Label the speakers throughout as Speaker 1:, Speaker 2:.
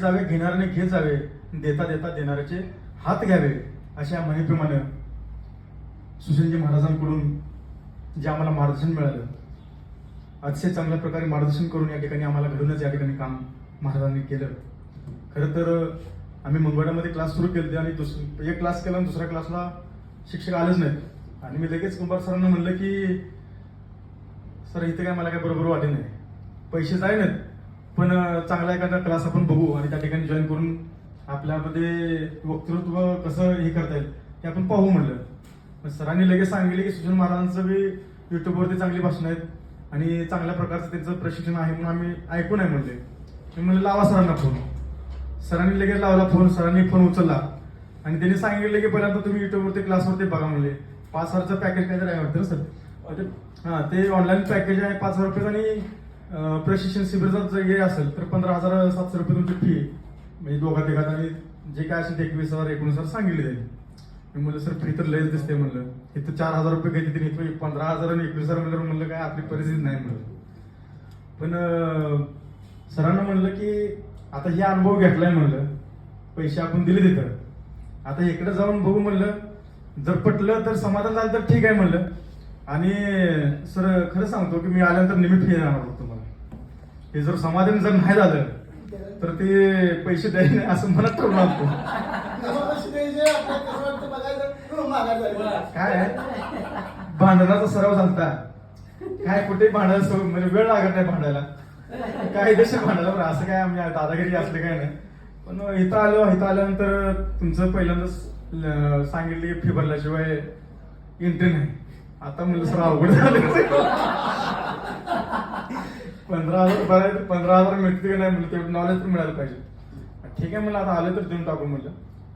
Speaker 1: जावे घेणाऱ्याने घेत जावे देता देता देणाऱ्याचे हात घ्यावे अशा म्हणीप्रमाणे सुशीलजी महाराजांकडून जे आम्हाला मार्गदर्शन मिळालं. अतिशय चांगल्या प्रकारे मार्गदर्शन करून या ठिकाणी आम्हाला घडूनच या ठिकाणी काम महाराजांनी केलं. खरं तर आम्ही मंगळवाड्यामध्ये क्लास सुरू केले आणि दुस एक क्लास केला आणि दुसऱ्या क्लासला शिक्षक आलेच नाहीत. आणि मी लगेच कुंभार सरांना म्हणलं की सर इथे काय मला काय बरोबर वाटे नाही. पैसे नाहीत. पण चांगला एखादा क्लास आपण बघू आणि त्या ठिकाणी जॉईन करून आपल्यामध्ये वक्तृत्व कसं हे करता येईल ते आपण पाहू म्हणलं सरांनी लगेच सांगितले की सुशील महाराजांचं बी युट्यूबवरती चांगली भाषण आहेत आणि चांगल्या प्रकारचं त्यांचं प्रशिक्षण आहे म्हणून आम्ही ऐकून आहे म्हणले. मी म्हणलं लावा सरांना फोन सरांनी लगेच लावला फोन सरांनी फोन उचलला. आणि त्यांनी सांगितलं की पहिल्यांदा तुम्ही युट्यूबवरती क्लासवरती बघा म्हणले. पाच हजारचं पॅकेज काहीतरी आहे वाटतं ना सर? हा ते ऑनलाईन पॅकेज आहे पाच हजार रुपये आणि प्रशिक्षण शिबिराचं जर हे असेल तर पंधरा हजार सातशे रुपये तुमची फी म्हणजे दोघा तिघात आणि जे काय असेल ते एकवीस हजार एकोणीस हजार सांगितले त्यांनी. मी म्हणलं सर फी तर लयच दिसते म्हणलं. इथं चार हजार रुपये घेते तिने इथं पंधरा हजार आणि एकवीस हजार म्हणलं म्हणलं काय आपली परिस्थिती नाही म्हणलं. पण सरांना म्हणलं की आता हे अनुभव घेतलाय म्हणलं. पैसे आपण दिले तिथं. आता इकडे जाऊन बघू म्हणलं. जर पटलं तर समाधान झालं तर ठीक आहे म्हणलं. आणि सर खरं सांगतो की मी आल्यानंतर नेहमी फी देणार होतो तुम्हाला. हे जर समाधान जर नाही झालं तर ते पैसे द्यायला नाही असं म्हणत करू लागतो काय? भांडणाचा सराव झालता. काय कुठे भांडायला सव- म्हणजे वेळ लागत नाही भांडायला. काही देश भांडायला बरं असं काय आम्ही दादागिरी असले काय नाही. पण इथं आलो इथं आल्यानंतर तुमचं पहिल्यांदा ल- सांगितली फी भरल्याशिवाय एंट्री नाही. आता म्हणलं सर अवघड झालं. पंधरा हजार बरं पंधरा हजार मिळते की नाही म्हणलं तेवढं नॉलेज पण मिळालं पाहिजे. ठीक आहे म्हणलं आता आलं तर देऊन टाकू म्हणलं.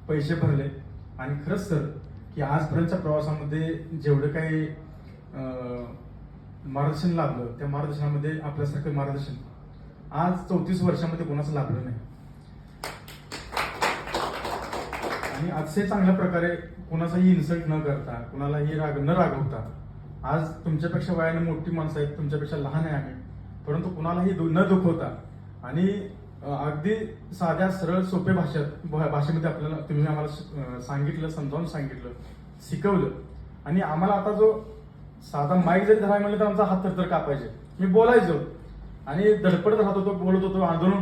Speaker 1: पैसे भरले. आणि खरंच सर की आजपर्यंतच्या प्रवासामध्ये जेवढं काही मार्गदर्शन लाभलं त्या मार्गदर्शनामध्ये आपल्यासारखं मार्गदर्शन. आज चौतीस वर्षामध्ये कोणाचं लाभलं नाही. आणि अतिशय चांगल्या प्रकारे कोणाचाही इन्सल्ट न करता कोणालाही राग न रागवता आज तुमच्यापेक्षा वयाने मोठी माणसं आहेत तुमच्यापेक्षा लहान आहे आम्ही. परंतु कुणालाही दु- न दुखवता. आणि अगदी साध्या सरळ सोप्या भाषेत भाषेमध्ये आपल्याला तुम्ही आम्हाला श- सांगितलं समजावून सांगितलं शिकवलं. आणि आम्हाला आता जो साधा माईक जरी धरायला म्हणलं तर आमचा हात तर कापायचे. मी बोलायचो. आणि धडपडत राहत होतो बोलत होतो आंदोलन